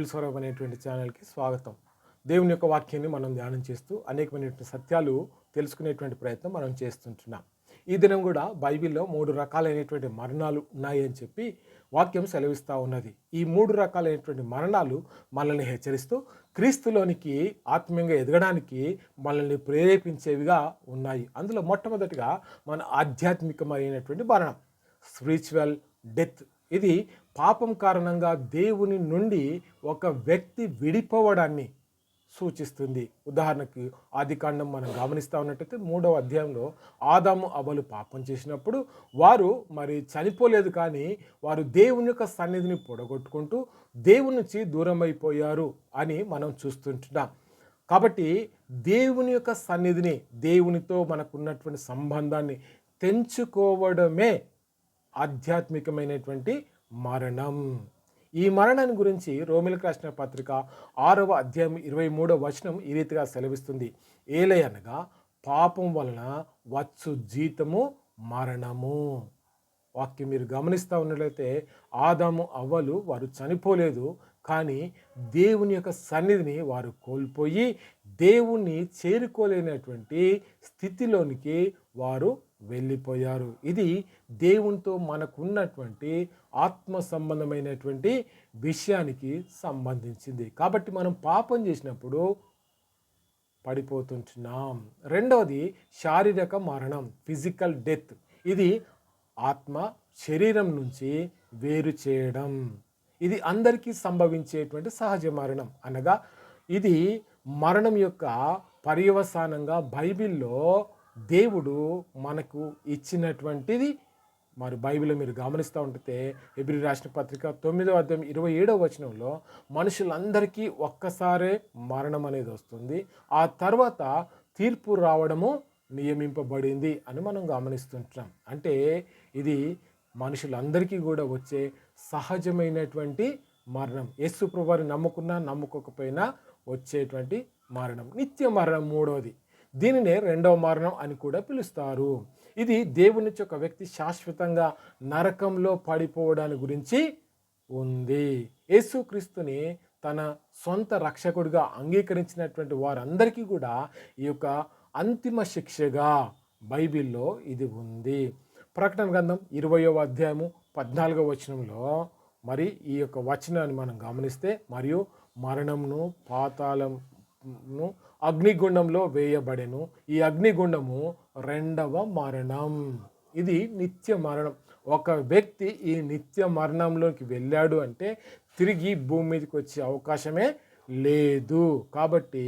Bible Swaroop అనేటువంటి ఛానల్కి స్వాగతం. దేవుని యొక్క వాక్యాన్ని మనం ధ్యానం చేస్తూ అనేకమైనటువంటి సత్యాలు తెలుసుకునేటువంటి ప్రయత్నం మనం చేస్తుంటున్నాం. ఈ దినం కూడా బైబిల్లో మూడు రకాలైనటువంటి మరణాలు ఉన్నాయి అని చెప్పి వాక్యం సెలవిస్తూ ఉన్నది. ఈ మూడు రకాలైనటువంటి మరణాలు మనల్ని హెచ్చరిస్తూ క్రీస్తులోనికి ఆత్మీయంగా ఎదగడానికి మనల్ని ప్రేరేపించేవిగా ఉన్నాయి. అందులో మొట్టమొదటిగా మన ఆధ్యాత్మికమైనటువంటి మరణం. స్పిరిచువల్ డెత్ ఇది పాపం కారణంగా దేవుని నుండి ఒక వ్యక్తి విడిపోవడాన్ని సూచిస్తుంది. ఉదాహరణకి ఆదికాండం మనం గమనిస్తూ ఉన్నట్టయితే మూడవ అధ్యాయంలో ఆదాము అవలు పాపం చేసినప్పుడు వారు మరి చనిపోలేదు కానీ వారు దేవుని యొక్క సన్నిధిని పొడగొట్టుకుంటూ దేవుని నుంచి దూరం అయిపోయారు అని మనం చూస్తుంటున్నాం. కాబట్టి దేవుని యొక్క సన్నిధిని దేవునితో మనకున్నటువంటి సంబంధాన్ని తెంచుకోవడమే ఆధ్యాత్మికమైనటువంటి మరణం. ఈ మరణాన్ని గురించి రోమిలకు రాసిన పత్రిక ఆరవ అధ్యాయం ఇరవై మూడవ వచనం ఈ రీతిగా సెలవిస్తుంది. ఏలయనగా పాపం వలన వచ్చు జీతము మరణము. వాక్యం మీరు గమనిస్తూ ఉన్నట్లయితే ఆదాము అవ్వలు వారు చనిపోలేదు కానీ దేవుని యొక్క సన్నిధిని వారు కోల్పోయి దేవుణ్ణి చేరుకోలేనటువంటి స్థితిలోనికి వారు వెళ్ళిపోయారు. ఇది దేవునితో మనకున్నటువంటి ఆత్మ సంబంధమైనటువంటి విషయానికి సంబంధించింది. కాబట్టి మనం పాపం చేసినప్పుడు పడిపోతుంటున్నాం. రెండవది శారీరక మరణం ఫిజికల్ డెత్. ఇది ఆత్మ శరీరం నుంచి వేరు చేయడం. ఇది అందరికీ సంభవించేటువంటి సహజ మరణం. అనగా ఇది మరణం యొక్క పర్యవసానంగా బైబిల్లో దేవుడు మనకు ఇచ్చినటువంటిది మరి బైబిల్ మీరు గమనిస్తూ ఉంటే ఎబ్రి రాసిన పత్రిక తొమ్మిదవ అధ్యాయం ఇరవై ఏడవ వచనంలో మనుషులందరికీ ఒక్కసారే మరణం అనేది వస్తుంది. ఆ తర్వాత తీర్పు రావడము నియమింపబడింది అని మనం గమనిస్తుంటాం. అంటే ఇది మనుషులందరికీ కూడా వచ్చే సహజమైనటువంటి మరణం. యేసు ప్రభువారిని నమ్ముకున్నా నమ్ముకోకపోయినా వచ్చేటువంటి మరణం. నిత్య మరణం మూడవది దీనినే రెండవ మరణం అని కూడా పిలుస్తారు. ఇది దేవుని నుంచి ఒక వ్యక్తి శాశ్వతంగా నరకంలో పడిపోవడాని గురించి ఉంది. యేసుక్రీస్తుని తన సొంత రక్షకుడిగా అంగీకరించినటువంటి వారందరికీ కూడా ఈ యొక్క అంతిమ శిక్షగా బైబిల్లో ఇది ఉంది. ప్రకటన గ్రంథం ఇరవయో అధ్యాయము పద్నాలుగో వచనంలో మరి ఈ యొక్క వచనాన్ని మనం గమనిస్తే మరియు మరణంను ను అగ్నిగుండంలో వేయబడెను. ఈ అగ్నిగుండము రెండవ మరణం. ఇది నిత్య మరణం. ఒక వ్యక్తి ఈ నిత్య మరణంలోకి వెళ్ళాడు అంటే తిరిగి భూమి మీదకి వచ్చే అవకాశమే లేదు. కాబట్టి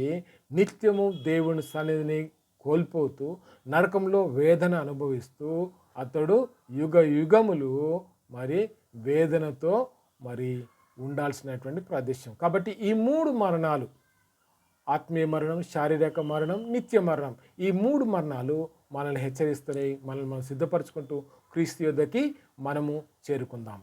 నిత్యము దేవుని సన్నిధిని కోల్పోతూ నరకంలో వేదన అనుభవిస్తూ అతడు యుగ యుగములు మరి వేదనతో మరి ఉండాల్సినటువంటి ప్రదేశం. కాబట్టి ఈ మూడు మరణాలు ఆత్మీయ మరణం శారీరక మరణం నిత్య మరణం. ఈ మూడు మరణాలు మనల్ని హెచ్చరిస్తున్నాయి మనల్ని మనం సిద్ధపరచుకుంటూ క్రీస్తు యుద్ధకి మనము చేరుకుందాం